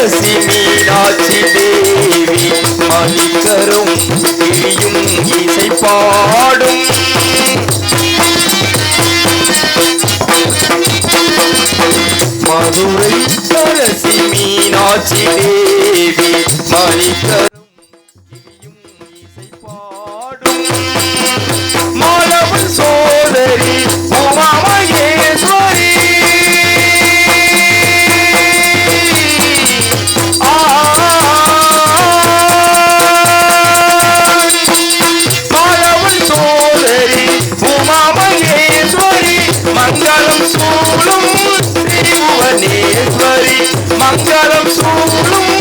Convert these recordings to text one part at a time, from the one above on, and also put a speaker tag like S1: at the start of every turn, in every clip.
S1: அரசி மீனாட்சி தேவி மணிக்கரும் கிளியும் இசை பாடும். மதுரை அரசி மீனாட்சி தேவி மணிக்கரும் பாடும். மாலவன் சோதரி அங்காரம் மங்களம் சூழும்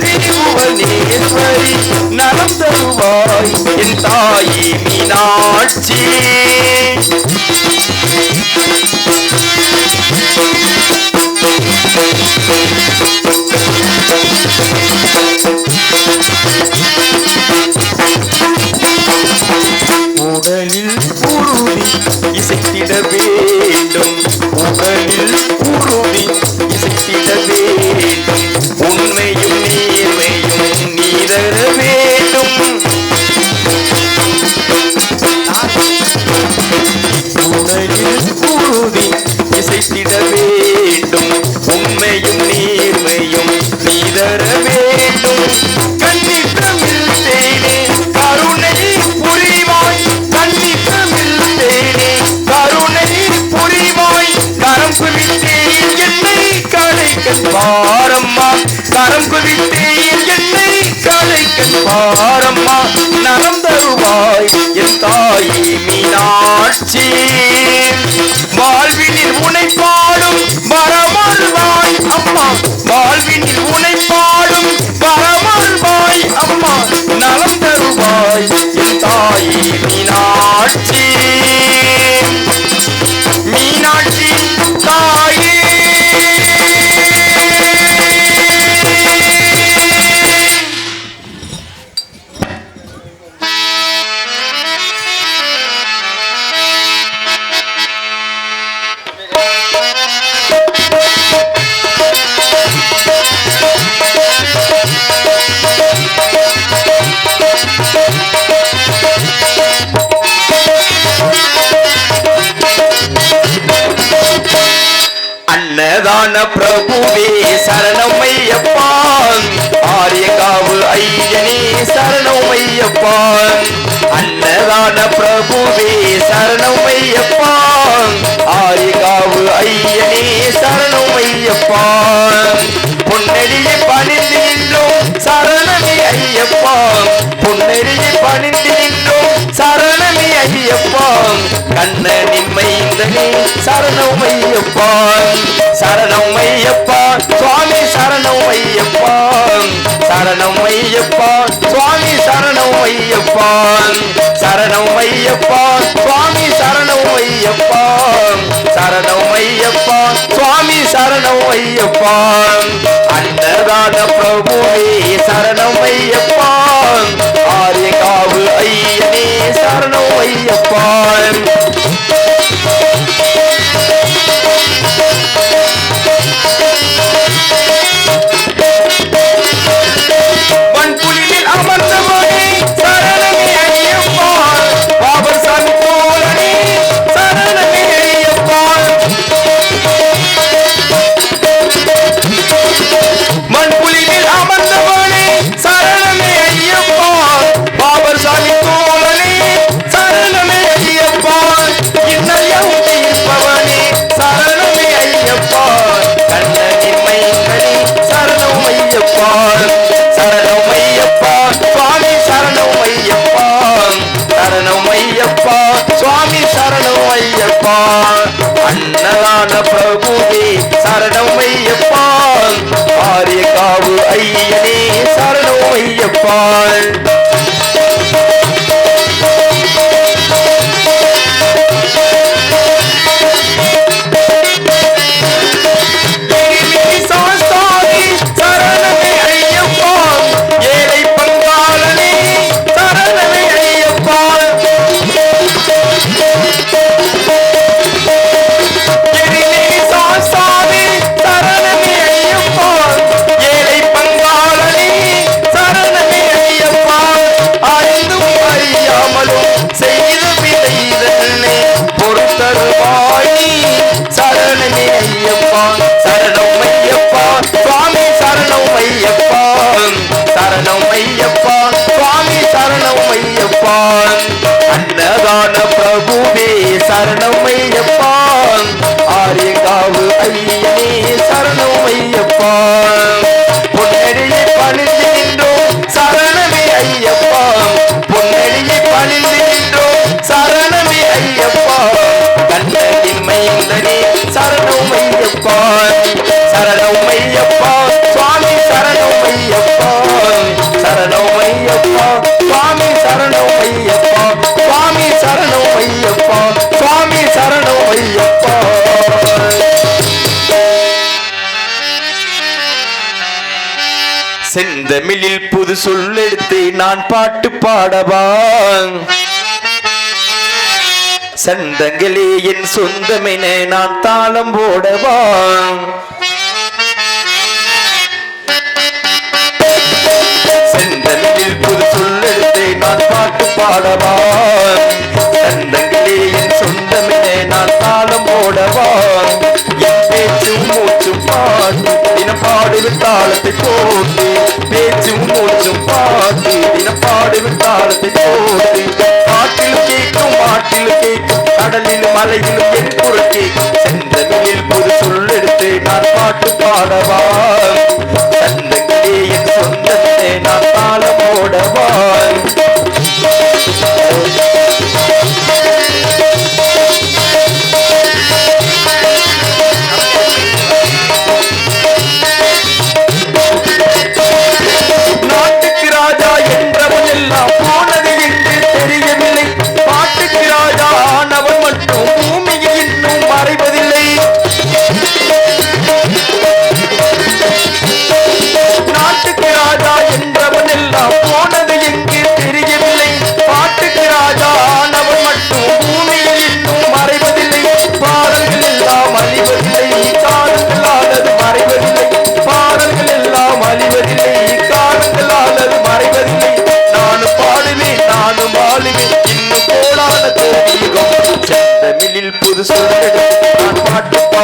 S1: திரிபுவனேஸ்வரி நலம் தருவாய் என் தாயி மீனாட்சி. உடலில் நேர்மையும் நீதர வேண்டும். கண்ணித்தமிழ் தேனே கருணை புரிவாய். கண்ணித்தமிழ் தேனே கருணை புரிவாய். கரம் குவித்தேன் என்னை கலைக்கன் பாரம்மா. கரம் குவித்தேன் என்னை கலைக்கன் பாரம்மா. அன்னதான பிரபுவே சரணம் ஐயப்பான் ஆரியகாவு ஐயனே சரணம் ஐயப்பான் அன்னதான பிரபுவே சரணம் ஐயப்பான் ஆரியகாவு ஐயனே சரணம் ஐயப்பான் பொன்னடியை பணிந்து நின்றோம் சரணமே ஐயப்பான் பொன்னடியை பணிந்து நின்றோம் சரணமே ஐயப்பான் கண்ண நிம்மை மைந்தனே சரணம் ஐயப்பான் சரணம் ஐயப்பான் சுவாமி சரணம் ஐயப்பான் சரணம் ஐயப்பான் சுவாமி சரணம் ஐயப்பான் சரணம் ஐயப்பான் சுவாமி சரணம் ஐயப்பான் சரணம் ஐயப்பான் சுவாமி சரணம் ஐயப்பான் அன்னதான பிரபுவே சரணம் ஐயப்பான் அன்னதான பிரபுவே சரணம் ஐயப்பான் ஆரியகாவு ஐயனே சரணம் ஐயப்பான் செந்தமிழில் புது சொல்லெடுத்து நான் பாட்டு பாடவா? சந்தங்களே என் சொந்தமென நான் தாளம் போடவா? செந்தமிழில் புது சொல்லெடுத்து நான் பாட்டு பாடவா? சந்தங்களே என் சொந்தமென நான் தாளம் போடவா? என் பேச்சும் மூச்சும் பாடும் தினம் பாடுகிற தாளத்தை போட்டு பாடுவிட்டால் திக்கோடு காட்டில் கேட்கும் மாட்டில் கேட்கும் கடலில் மலையிலும் என் புரட்டி சென்ற புது சொல்லெடுத்து நான் பாட்டு பாடவா?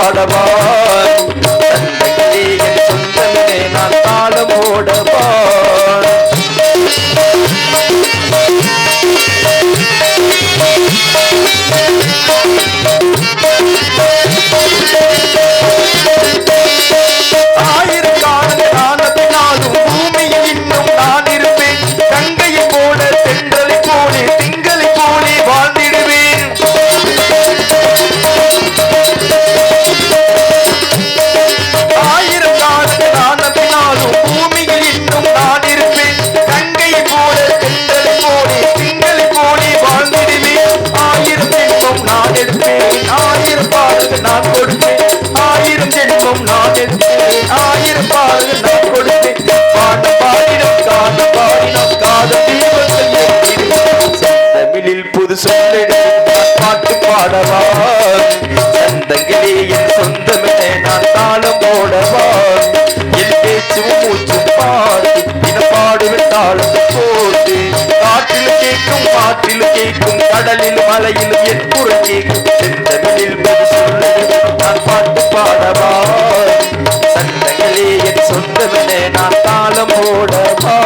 S1: বড় বড় கடலில் மலையில் என் குறுக்கி செந்தமிழில் நான் பாட்டு பாடவா. சந்தங்களே என் சொந்தமென நான் தாளம் ஓடவா